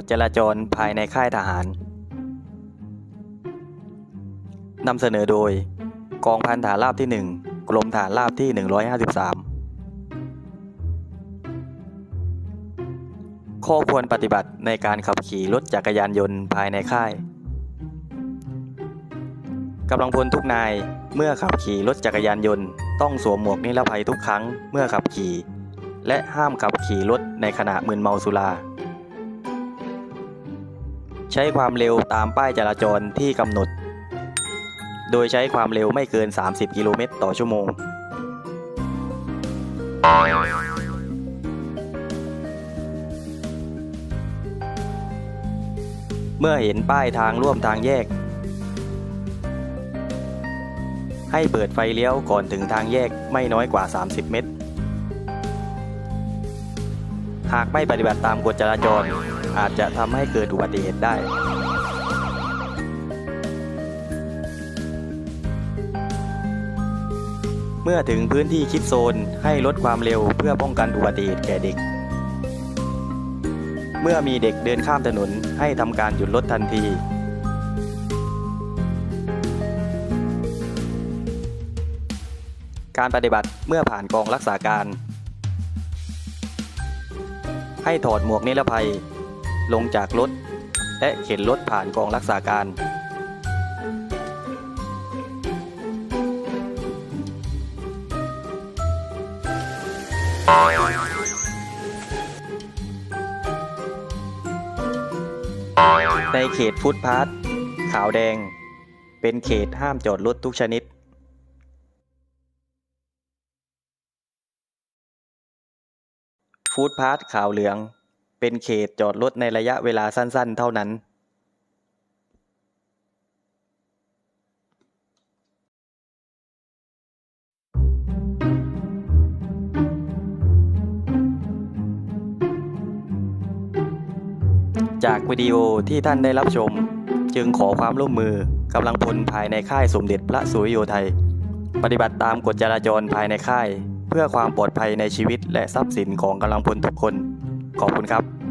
ฎจราจรภายในค่ายทหาร นำเสนอโดย กองพันฐานราบที่ 1 กรมฐานราบที่ 153 ข้อควรปฏิบัติในการขับขี่รถจักรยานยนต์ภายในค่ายกำลังพลทุกนายเมื่อขับขี่รถจักรยานยนต์ต้องสวมหมวกนิรภัยทุกครั้งเมื่อขับขี่ และห้ามขับขี่รถในขณะมึนเมาสุรา ใช้ความเร็วตามป้ายจราจรที่กำหนด โดยใช้ความเร็วไม่เกิน 30 กิโลเมตรต่อชั่วโมง เมื่อเห็นป้ายทางร่วมทางแยก ให้เปิดไฟเลี้ยวก่อนถึงทางแยกไม่น้อยกว่า 30 เมตร หากไม่ปฏิบัติตามกฎจราจร อาจจะทำให้เกิดอุบัติเหตุได้เมื่อถึงพื้นที่คิดโซนให้ลดความเร็วเพื่อป้องกันอุบัติเหตุแก่เด็ก เมื่อมีเด็กเดินข้ามถนนให้ทำการหยุดรถทันที การปฏิบัติเมื่อผ่านกองรักษาการ ให้ถอดหมวกนิรภัย ลงจากรถ และเข็นรถผ่านกองรักษาการ ในเขตฟุตพาร์ทขาวแดง เป็นเขตห้ามจอดรถทุกชนิดฟู้ดพาร์ทขาวเหลือง เป็นเขตจอดรถในระยะเวลาสั้นๆ เท่านั้นจากวิดีโอที่ท่านได้รับชม จึงขอความร่วมมือกำลังพลภายในค่ายสมเด็จพระสุริโยไทย ปฏิบัติตามกฎจราจรภายในค่าย เพื่อความปลอดภัยในชีวิตและทรัพย์สินของกำลังพลทุกคน ขอบคุณครับ